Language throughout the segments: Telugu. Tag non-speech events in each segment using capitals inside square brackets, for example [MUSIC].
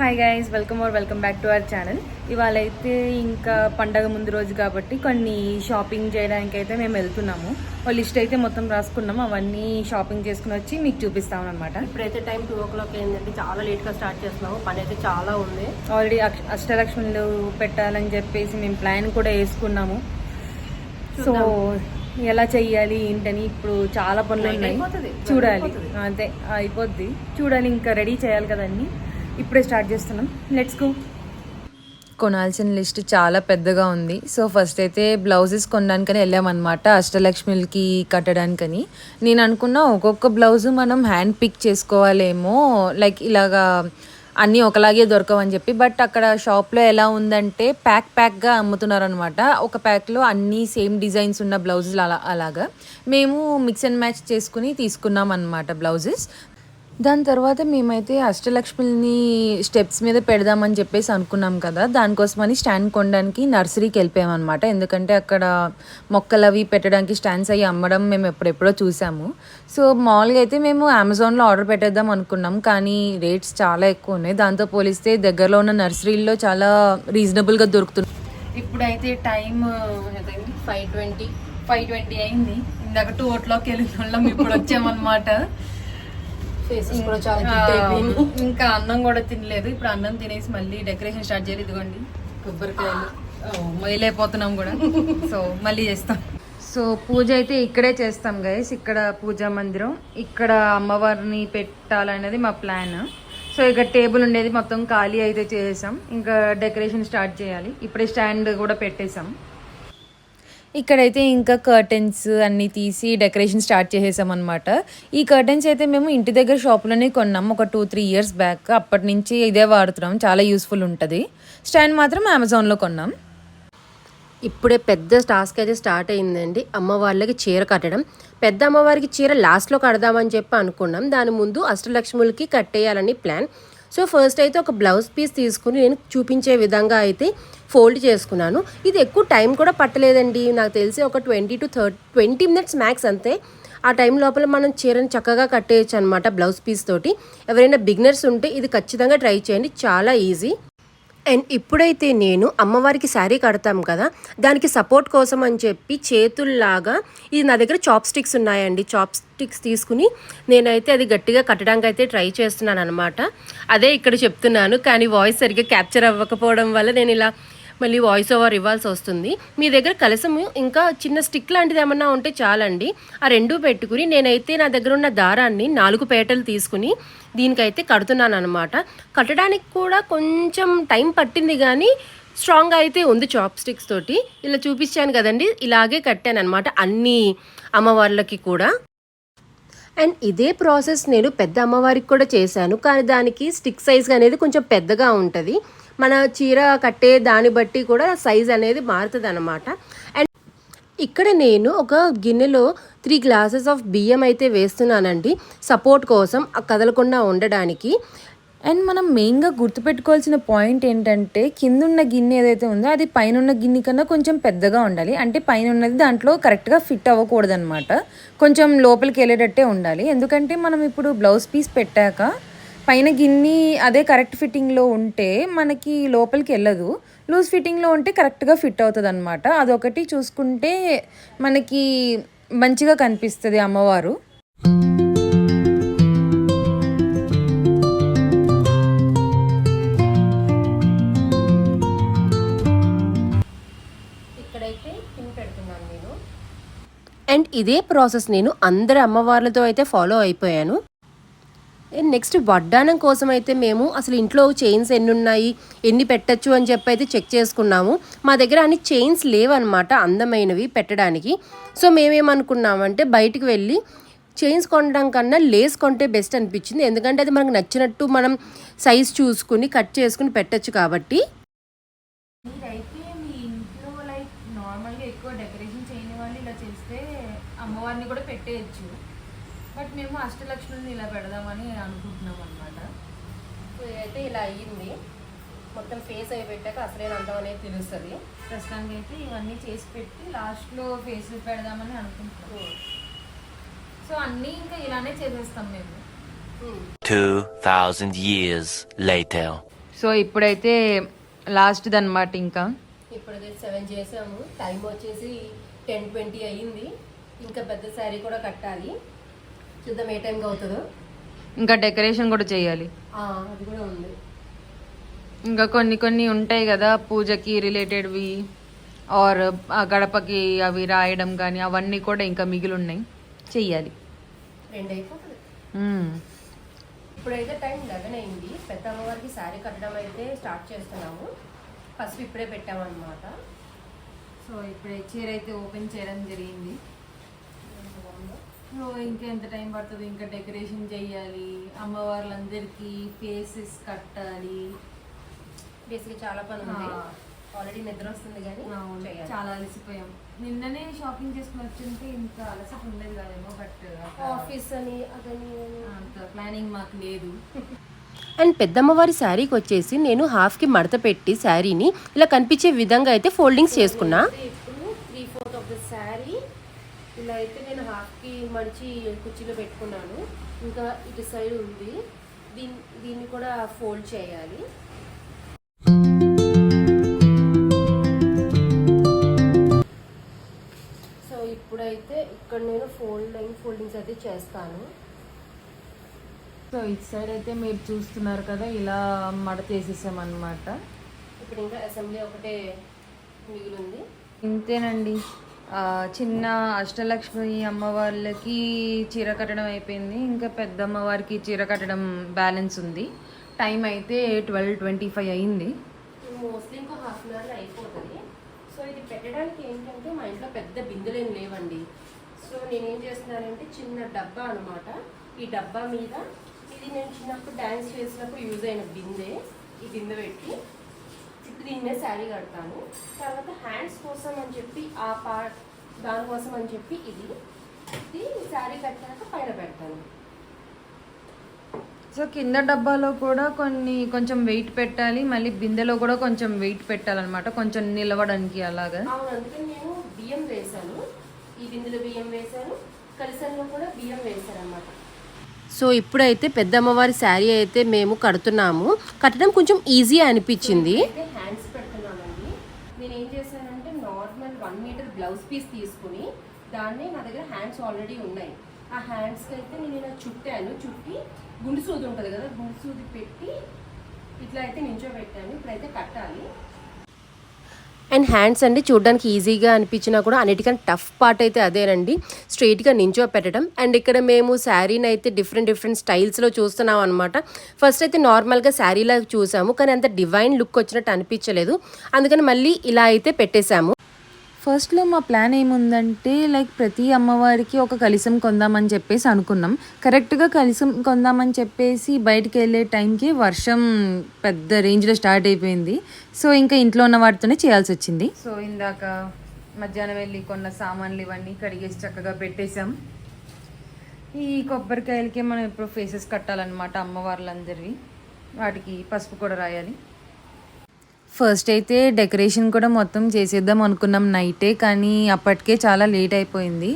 Hi guys welcome are welcome back to our channel ఇవాళ అయితే ఇంకా పండగ ముందు రోజు కాబట్టి కొన్ని షాపింగ్ చేయడానికి అయితే మేము వెళ్తున్నాము. ఒక లిస్ట్ అయితే మొత్తం రాసుకున్నాము. అవన్నీ షాపింగ్ చేసుకుని వచ్చి మీకు చూపిస్తాం అనమాట ఇప్పుడైతే టైం టూ ఓ క్లాక్ అయిందండి. చాలా లేట్గా స్టార్ట్ చేస్తున్నాము. పని అయితే చాలా ఉంది. ఆల్రెడీ అష్టలక్ష్మిలు పెట్టాలని చెప్పేసి మేము ప్లాన్ కూడా వేసుకున్నాము. సో ఎలా చెయ్యాలి ఏంటని ఇప్పుడు చాలా పనులు ఉన్నాయి. చూడాలి. అంతే అయిపోద్ది. చూడాలి ఇంకా రెడీ చేయాలి కదండి. ఇప్పుడే స్టార్ట్ చేస్తున్నాం. లెట్స్ గో కొనాల్సిన లిస్ట్ చాలా పెద్దగా ఉంది. సో ఫస్ట్ అయితే బ్లౌజెస్ కొనడానికని వెళ్ళామన్నమాట. అష్టలక్ష్మిలకి కట్టడానికని. నేను అనుకున్నా ఒక్కొక్క బ్లౌజ్ మనం హ్యాండ్ పిక్ చేసుకోవాలేమో లైక్ ఇలాగా అన్నీ ఒకలాగే దొరకవని చెప్పి. బట్ అక్కడ షాప్లో ఎలా ఉందంటే ప్యాక్ ప్యాక్గా అమ్ముతున్నారు అనమాట ఒక ప్యాక్లో అన్నీ సేమ్ డిజైన్స్ ఉన్న బ్లౌజెస్ అలా అలాగా. మేము మిక్స్ అండ్ మ్యాచ్ చేసుకుని తీసుకున్నాం అనమాట బ్లౌజెస్. దాని తర్వాత మేమైతే అష్టలక్ష్మిని స్టెప్స్ మీద పెడదామని చెప్పేసి అనుకున్నాం కదా. దానికోసమని స్టాండ్ కొనడానికి నర్సరీకి వెళ్ళిపోయాం అనమాట ఎందుకంటే అక్కడ మొక్కలు అవి పెట్టడానికి స్టాండ్స్ అవి అమ్మడం మేము ఎప్పుడెప్పుడో చూసాము. సో మామూలుగా అయితే మేము అమెజాన్లో ఆర్డర్ పెట్టేద్దాం అనుకున్నాం. కానీ రేట్స్ చాలా ఎక్కువ ఉన్నాయి. దాంతో పోలిస్తే దగ్గరలో ఉన్న నర్సరీల్లో చాలా రీజనబుల్గా దొరుకుతుంది ఇప్పుడైతే time five twenty. Five twenty అయింది. ఇందాక టూ ఓ క్లాక్ వెళ్ళిన వాళ్ళం ఇప్పుడు వచ్చామన్నమాట ఫేసెస్ కూడా చాలా ఆ, జిడ్డు అయిపోయింది ఇంకా అన్నం కూడా తినలేదు. ఇప్పుడు అన్నం తినేసి మళ్ళీ డెకరేషన్ స్టార్ట్ చేయాలి. ఇదిగోండి. కొబ్బరికాయలు. మొయలైపోతున్నాం కూడా. సో మళ్ళీ చేస్తాం. సో పూజ అయితే ఇక్కడే చేస్తాం గైస్ ఇక్కడ పూజా మందిరం. ఇక్కడ అమ్మవారిని పెట్టాలనేది మా ప్లాన్ సో ఇక్కడ టేబుల్ ఉండేది మొత్తం ఖాళీ అయితే చేసాం ఇంకా డెకరేషన్ స్టార్ట్ చేయాలి. ఇప్పుడే స్టాండ్ కూడా పెట్టేసాం. ఇక్కడైతే ఇంకా కర్టెన్స్ అన్నీ తీసి డెకరేషన్ స్టార్ట్ చేసేసామన్నమాట. ఈ కర్టెన్స్ అయితే మేము ఇంటి దగ్గర షాప్లోనే కొన్నాం ఒక టూ త్రీ ఇయర్స్ బ్యాక్ అప్పటి నుంచి ఇదే వాడుతున్నాం చాలా యూస్ఫుల్ ఉంటుంది. స్టాండ్ మాత్రం అమెజాన్లో కొన్నాం. ఇప్పుడే పెద్ద టాస్క్ అయితే స్టార్ట్ అయిందండి. అమ్మవార్లకి చీర కట్టడం. పెద్ద అమ్మవారికి చీర లాస్ట్లో కడదామని చెప్పి అనుకున్నాం. దాని ముందు అష్టలక్ష్ములకి కట్టేయాలని ప్లాన్ సో ఫస్ట్ అయితే ఒక బ్లౌజ్ పీస్ తీసుకుని నేను చూపించే విధంగా అయితే ఫోల్డ్ చేసుకున్నాను. ఇది ఎక్కువ టైం కూడా పట్టలేదండి. నాకు తెలిసి ఒక twenty to thirty twenty minutes max అంతే. ఆ టైం లోపల మనం చీరను చక్కగా కట్టేయచ్చు అనమాట బ్లౌజ్ పీస్ తోటి. ఎవరైనా బిగినర్స్ ఉంటే ఇది ఖచ్చితంగా ట్రై చేయండి. చాలా ఈజీ. అండ్ ఇప్పుడైతే నేను అమ్మవారికి శారీ కడతాం కదా దానికి సపోర్ట్ కోసం అని చెప్పి చేతుల్లాగా ఇది నా దగ్గర చాప్ స్టిక్స్ ఉన్నాయండి. చాప్ స్టిక్స్ తీసుకుని నేనైతే అది గట్టిగా కట్టడానికి అయితే ట్రై చేస్తున్నాను అనమాట అదే ఇక్కడ చెప్తున్నాను కానీ వాయిస్ సరిగ్గా క్యాప్చర్ అవ్వకపోవడం వల్ల నేను ఇలా మళ్ళీ వాయిస్ ఓవర్ ఇవ్వాల్సి వస్తుంది. మీ దగ్గర కలసము ఇంకా చిన్న స్టిక్ లాంటిది ఏమన్నా ఉంటే చాలండి. ఆ రెండు పెట్టుకుని నేనైతే నా దగ్గర ఉన్న దారాన్ని నాలుగు పేటలు తీసుకుని దీనికైతే కడుతున్నాను అనమాట కట్టడానికి కూడా కొంచెం టైం పట్టింది కానీ స్ట్రాంగ్ అయితే ఉంది చాప్ స్టిక్స్ తోటి. ఇలా చూపించాను కదండి ఇలాగే కట్టాను అనమాట అన్ని అమ్మవార్లకి కూడా. అండ్ ఇదే ప్రాసెస్ నేను పెద్ద అమ్మవారికి కూడా చేశాను. కానీ దానికి స్టిక్ సైజ్ అనేది కొంచెం పెద్దగా ఉంటుంది. మన చీర కట్టే దాన్ని బట్టి కూడా సైజ్ అనేది మారుతుంది అనమాట అండ్ ఇక్కడ నేను ఒక గిన్నెలో త్రీ గ్లాసెస్ ఆఫ్ బియ్యం అయితే వేస్తున్నానండి. సపోర్ట్ కోసం కదలకుండా ఉండడానికి. అండ్ మనం మెయిన్గా గుర్తుపెట్టుకోవాల్సిన పాయింట్ ఏంటంటే కింద ఉన్న గిన్నె ఏదైతే ఉందో అది పైన ఉన్న గిన్నె కన్నా కొంచెం పెద్దగా ఉండాలి. అంటే పైన ఉన్నది దాంట్లో కరెక్ట్గా ఫిట్ అవ్వకూడదనమాట కొంచెం లోపలికి వెళ్ళేటట్టే ఉండాలి. ఎందుకంటే మనం ఇప్పుడు బ్లౌజ్ పీస్ పెట్టాక పైన గిన్నె అదే కరెక్ట్ ఫిట్టింగ్లో ఉంటే మనకి లోపలికి వెళ్ళదు. లూజ్ ఫిట్టింగ్లో ఉంటే కరెక్ట్గా ఫిట్ అవుతుంది అనమాట అదొకటి చూసుకుంటే మనకి మంచిగా కనిపిస్తుంది అమ్మవారు. అండ్ ఇదే ప్రాసెస్ నేను అందరి అమ్మవార్లతో అయితే ఫాలో అయిపోయాను. అండ్ నెక్స్ట్ వడ్డానం కోసం అయితే మేము అసలు ఇంట్లో చైన్స్ ఎన్ని ఉన్నాయి ఎన్ని పెట్టచ్చు అని చెప్పి అయితే చెక్ చేసుకున్నాము. మా దగ్గర అన్ని చైన్స్ లేవన్నమాట అందమైనవి పెట్టడానికి. సో మేమేమనుకున్నామంటే బయటికి వెళ్ళి చైన్స్ కొనడం కన్నా లేస్ కొంటే బెస్ట్ అనిపించింది. ఎందుకంటే అది మనకు నచ్చినట్టు మనం సైజ్ చూసుకుని కట్ చేసుకుని పెట్టచ్చు కాబట్టి మీరైతే మీ ఇంట్లో లైక్ నార్మల్గా ఎక్కువ డెకరేషన్ చేయని వాళ్ళు ఇలా చేస్తే అమ్మవారిని కూడా పెట్టేయచ్చు బట్ మేము అష్టలక్ష్మిని ఇలా పెడదామని అనుకుంటున్నాం అనమాట సో ఇదైతే ఇలా అయ్యింది. మొత్తం ఫేస్ అయి పెట్టాక అసలైన అందం అనేది తెలుస్తుంది. ప్రస్తుతానికి అయితే ఇవన్నీ చేసి పెట్టి లాస్ట్లో ఫేస్ పెడదామని అనుకుంటున్నాం. సో అన్నీ ఇంకా ఇలానే చేసేస్తాం మేము. 2,000 years later. సో ఇప్పుడైతే లాస్ట్ది అనమాట ఇంకా. ఇప్పుడైతే సెవెన్ చేసాము. టైం వచ్చేసి టెన్ ట్వంటీ అయ్యింది. ఇంకా పెద్ద శారీ కూడా కట్టాలి. చూద్దాం ఏ టైంకి అవుతుందో? ఇంకా డెకరేషన్ కూడా చేయాలి. అది కూడా ఉంది. ఇంకా కొన్ని కొన్ని ఉంటాయి కదా పూజకి రిలేటెడ్వి ఆర్ గడపకి అవి రాయడం కానీ అవన్నీ కూడా ఇంకా మిగిలి ఉన్నాయి చెయ్యాలి. రెండు అయిపోతుంది. మ్మ్. ఇప్పుడైతే టైం లెవెన్ అయింది. పెద్ద అమ్మవారికి శారీ కట్టడం అయితే స్టార్ట్ చేస్తున్నాము. ఫస్ట్ ఇప్పుడే పెట్టామన్నమాట. సో ఇప్పుడే చీర అయితే ఓపెన్ చేయడం జరిగింది. ఇంకా ఎంత టైం పడుతుంది? ఇంకా డెకరేషన్ చేయాలి అమ్మవార్లందరికీ ఫేసెస్ కట్టాలి. బేసిక్ చాలా పని ఉంది. ఆల్రెడీ నిద్ర వస్తుంది కానీ చాలా అలసిపోయాం. నిన్ననే షాపింగ్ చేసుకుని వచ్చింటే ఇంత అలసట ఉండేది కాదేమో బట్ ఆఫీస్ అని అదని. అంత ప్లానింగ్ మాకు లేదు. అండ్ పెద్దమ్మవారి శారీకి వచ్చేసి నేను హాఫ్కి మడత పెట్టి శారీని ఇలా కనిపించే విధంగా అయితే ఫోల్డింగ్స్ చేసుకున్నా ఇప్పుడు three fourth of the sari ఇలా అయితే నేను హాఫ్కి మడిచి కుర్చీలో పెట్టుకున్నాను. ఇంకా ఇటు సైడ్ ఉంది. దీన్ని దీన్ని కూడా ఫోల్డ్ చేయాలి. సో ఇప్పుడైతే ఇక్కడ నేను ఫోల్డ్ లైన్ ఫోల్డింగ్స్ అయితే చేస్తాను. సో ఇటు సైడ్ అయితే మీరు చూస్తున్నారు కదా ఇలా మడతేసేసాం అనమాట ఇప్పుడు ఇంకా అసెంబ్లీ ఒకటే మిగిలింది. ఇంతేనండి. చిన్న అష్టలక్ష్మి అమ్మవార్లకి చీర కట్టడం అయిపోయింది. ఇంకా పెద్ద అమ్మవారికి చీర కట్టడం బ్యాలెన్స్ ఉంది. టైం అయితే ట్వెల్వ్ ట్వంటీ ఫైవ్ అయింది మోస్ట్లీ ఇంకో హాఫ్ అన్ అవర్లో అయిపోతుంది. సో ఇది పెట్టడానికి ఏంటంటే మా ఇంట్లో పెద్ద బిందులు ఏం లేవండి. సో నేనేం చేస్తున్నానంటే చిన్న డబ్బా అన్నమాట. ఈ డబ్బా మీద ఇది నేను చిన్నప్పుడు డ్యాన్స్ చేసినప్పుడు యూజ్ అయిన బిందె. ఈ బిందె పెట్టి దీని మీద శారీ కడతాను. తర్వాత హ్యాండ్స్ కోసం అని చెప్పి ఆ పార్ట్ దానికోసం అని చెప్పి ఇది. ఇది శారీ కట్టాక పైన పెడతాను. సో కింద డబ్బాలో కూడా కొన్ని కొంచెం వెయిట్ పెట్టాలి మళ్ళీ బిందెలో కూడా కొంచెం వెయిట్ పెట్టాలన్నమాట కొంచెం నిలవడానికి అలాగా. అవును అందుకని నేను బియ్యం వేశాను. ఈ బిందులో బియ్యం వేశాను కలిసంలో కూడా బియ్యం వేశాను అనమాట సో ఇప్పుడైతే పెద్ద అమ్మవారి శారీ అయితే మేము కడుతున్నాము. కట్టడం కొంచెం ఈజీ అనిపించింది అయితే హ్యాండ్స్ పెడుతున్నామండి నేను ఏం చేశానంటే normal one metre blouse piece తీసుకుని దాన్ని నా దగ్గర హ్యాండ్స్ ఆల్రెడీ ఉన్నాయి. ఆ హ్యాండ్స్కి అయితే నేను ఇలా చుట్టాను. చుట్టి గుండు సూది ఉంటుంది కదా గుండు సూది పెట్టి ఇట్లా అయితే నించోబెట్టాను. ఇప్పుడైతే కట్టాలి. అండ్ హ్యాండ్స్ అండి చూడడానికి ఈజీగా అనిపించినా కూడా అన్నిటికన్నా టఫ్ పార్ట్ అయితే అదేనండి. స్ట్రైట్గా నించో పెట్టడం అండ్ ఇక్కడ మేము శారీని అయితే డిఫరెంట్ డిఫరెంట్ స్టైల్స్లో చూస్తున్నాం అనమాట ఫస్ట్ అయితే నార్మల్గా శారీలా చూసాము. కానీ అంత డివైన్ లుక్ వచ్చినట్టు అనిపించలేదు. అందుకని మళ్ళీ ఇలా అయితే పెట్టేశాము. ఫస్ట్లో మా ప్లాన్ ఏముందంటే లైక్ ప్రతి అమ్మవారికి ఒక కలిసం కొందామని చెప్పేసి అనుకున్నాం. కరెక్ట్గా కలిసం కొందామని చెప్పేసి బయటికి వెళ్ళే టైంకి వర్షం పెద్ద రేంజ్లో స్టార్ట్ అయిపోయింది. సో ఇంకా ఇంట్లో ఉన్న వాటితోనే చేయాల్సి వచ్చింది. సో ఇందాక మధ్యాహ్నం వెళ్ళి కొన్న సామాన్లు ఇవన్నీ కడిగేసి చక్కగా పెట్టేశాం. ఈ కొబ్బరికాయలకి మనం ఇప్పుడు ఫేసెస్ కట్టాలన్నమాట అమ్మవార్లందరివి. వాటికి పసుపు కూడా రాయాలి. ఫస్ట్ అయితే డెకరేషన్ కూడా మొత్తం చేసేద్దాం అనుకున్నాం నైటే కానీ అప్పటికే చాలా లేట్ అయిపోయింది.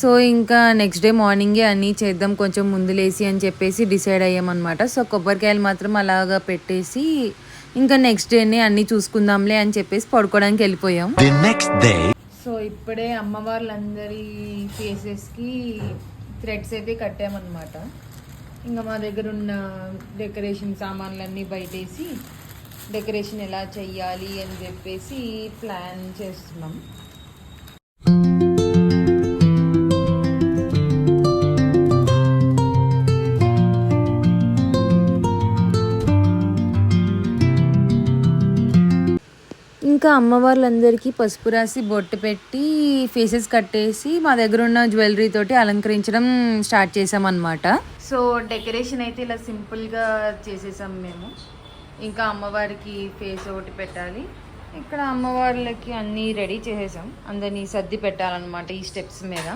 సో ఇంకా నెక్స్ట్ డే మార్నింగే అన్నీ చేద్దాం కొంచెం ముందు లేసి అని చెప్పేసి డిసైడ్ అయ్యామన్నమాట. సో కొబ్బరికాయలు మాత్రం అలాగా పెట్టేసి ఇంకా నెక్స్ట్ డేనే అన్నీ చూసుకుందాంలే అని చెప్పేసి పడుకోవడానికి వెళ్ళిపోయాం. సో ఇప్పుడే అమ్మవార్లందరి ఫేసెస్కి థ్రెడ్స్ అయితే కట్టామన్నమాట. ఇంకా మా దగ్గర ఉన్న డెకరేషన్ సామాన్లన్నీ బయటేసి డెకరేషన్ ఎలా చెయ్యాలి అని చెప్పేసి ప్లాన్ చేస్తున్నాం. ఇంకా అమ్మవార్లందరికీ పసుపు రాసి బొట్టు పెట్టి ఫేసెస్ కట్టేసి మా దగ్గర ఉన్న జ్యువెలరీ తోటి అలంకరించడం స్టార్ట్ చేసామన్నమాట సో డెకరేషన్ అయితే ఇలా సింపుల్గా చేసేసాం మేము. ఇంకా అమ్మవారికి ఫేస్ ఒకటి పెట్టాలి. ఇక్కడ అమ్మవార్లకి అన్నీ రెడీ చేసేసాం. అందరినీ సర్ది పెట్టాలన్నమాట ఈ స్టెప్స్ మీద.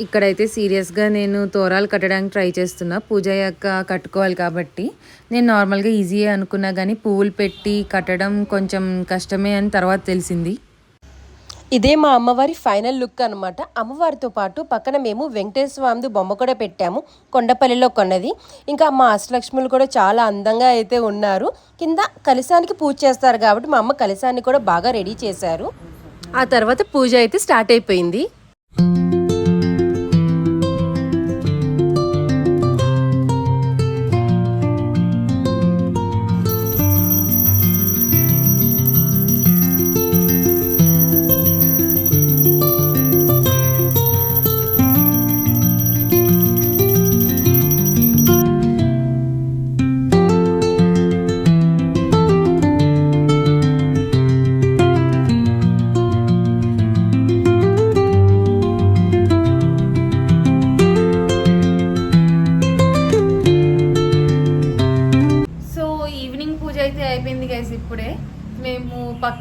ఇక్కడైతే సీరియస్గా నేను తోరాలు కట్టడానికి ట్రై చేస్తున్నా. పూజ యొక్క కట్టుకోవాలి కాబట్టి. నేను నార్మల్గా ఈజీయే అనుకున్నా కానీ పువ్వులు పెట్టి కట్టడం కొంచెం కష్టమే అని తర్వాత తెలిసింది. ఇదే మా అమ్మవారి ఫైనల్ లుక్ అనమాట అమ్మవారితో పాటు పక్కన మేము వెంకటేశ్వర స్వామిది బొమ్మ కూడా పెట్టాము కొండపల్లిలో కొన్నది. ఇంకా మా అష్టలక్ష్ములు కూడా చాలా అందంగా అయితే ఉన్నారు. కింద కలిసానికి పూజ చేస్తారు కాబట్టి మా అమ్మ కలిసాన్ని కూడా బాగా రెడీ చేశారు. ఆ తర్వాత పూజ అయితే స్టార్ట్ అయిపోయింది.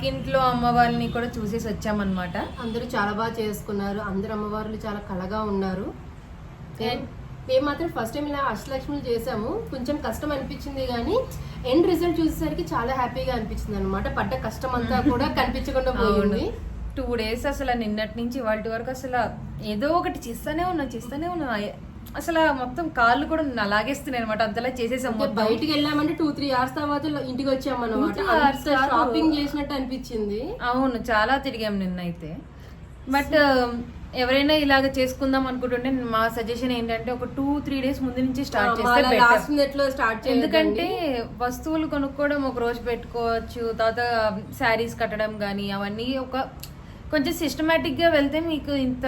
పక్కింట్లో అమ్మవారిని కూడా చూసేసి వచ్చామన్నమాట. అందరూ చాలా బాగా చేసుకున్నారు. అందరు అమ్మవార్లు చాలా కళగా ఉన్నారు. మేము మాత్రం ఫస్ట్ టైం ఇలా అష్టలక్ష్ములు చేసాము. కొంచెం కష్టం అనిపించింది కానీ ఎండ్ రిజల్ట్ చూసేసరికి చాలా హ్యాపీగా అనిపించింది అనమాట పడ్డ కష్టం అంతా [LAUGHS] కూడా కనిపించకుండా పోయింది. టూ డేస్ అసలు నిన్నటి నుంచి వాటి వరకు అసలు ఏదో ఒకటి చేస్తానే ఉన్నా చేస్తానే ఉన్నా. అసలు మొత్తం కాళ్ళు కూడా అలాగేస్తున్నాయి అనమాట అంతలా చేసేసాం బయటికి వెళ్ళామంటే టూ త్రీ అవర్స్ తర్వాత ఇంటికి కాదు. షాపింగ్ చేసినట్టు అనిపించింది. అవును చాలా తిరిగాం నిన్నైతే. బట్ ఎవరైనా ఇలాగ చేసుకుందాం అనుకుంటుంటే మా సజెషన్ ఏంటంటే ఒక టూ త్రీ డేస్ ముందు నుంచి స్టార్ట్ చేస్తే స్టార్ట్ ఎందుకంటే వస్తువులు కొనుక్కోవడం ఒక రోజు పెట్టుకోవచ్చు తర్వాత శారీస్ కట్టడం కానీ అవన్నీ ఒక కొంచెం సిస్టమేటిక్గా వెళ్తే మీకు ఇంత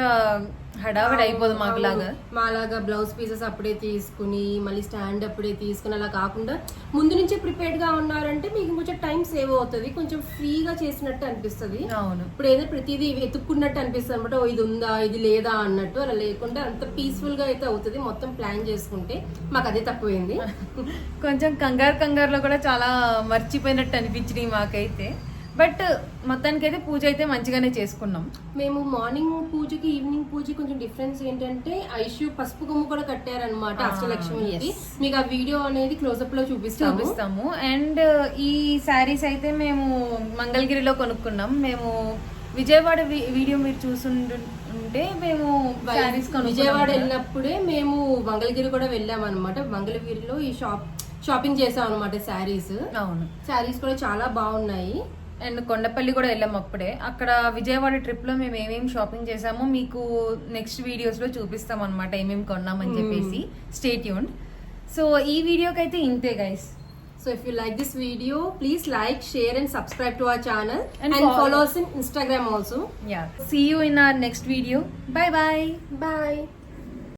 హడావిడి అయిపోదు మాకులాగా. మాలాగా బ్లౌజ్ పీసెస్ అప్పుడే తీసుకుని మళ్ళీ స్టాండ్ అప్పుడే తీసుకుని అలా కాకుండా ముందు నుంచే ప్రిపేర్డ్గా ఉన్నారంటే మీకు కొంచెం టైం సేవ్ అవుతుంది. కొంచెం ఫ్రీగా చేసినట్టు అనిపిస్తుంది. అవును. ఇప్పుడు ఏదో ప్రతిదీ వెతుక్కున్నట్టు అనిపిస్తుంది అనమాట. ఇది ఉందా ఇది లేదా? అన్నట్టు అలా లేకుండా అంత పీస్ఫుల్గా అయితే అవుతుంది. మొత్తం ప్లాన్ చేసుకుంటే మాకు అదే తక్కువైంది. [LAUGHS] కొంచెం కంగారు కంగారులో కూడా చాలా మర్చిపోయినట్టు అనిపించినాయి మాకైతే. బట్ మొత్తానికైతే పూజ అయితే మంచిగానే చేసుకున్నాం. మేము మార్నింగ్ పూజకి ఈవినింగ్ పూజకి కొంచెం డిఫరెన్స్ ఏంటంటే ఐషు పసుపు కొమ్ము కూడా కట్టారనమాట అష్టలక్ష్మికి మీకు ఆ వీడియో అనేది క్లోజప్లో చూపిస్తాము. చూపిస్తాము. అండ్ ఈ శారీస్ అయితే మేము మంగళగిరిలో కొనుక్కున్నాం. మేము విజయవాడ వీడియో మీరు చూసుంటే మేము విజయవాడ వెళ్ళినప్పుడే మేము మంగళగిరి కూడా వెళ్ళాం అనమాట మంగళగిరిలో ఈ షాప్ షాపింగ్ చేసాం అనమాట శారీస్. అవును. శారీస్ కూడా చాలా బాగున్నాయి. అండ్ కొండపల్లి కూడా వెళ్ళాం అప్పుడే. అక్కడ విజయవాడ ట్రిప్లో మేము ఏమేమి షాపింగ్ చేసామో మీకు నెక్స్ట్ వీడియోస్లో చూపిస్తాం అనమాట ఏమేమి కొన్నామని చెప్పేసి. స్టేట్ యూన్ సో ఈ వీడియోకి అయితే ఇంతే guys so if you like this video please like share and subscribe to our channel And and follow- follow in Instagram also yeah see you in our next video bye bye bye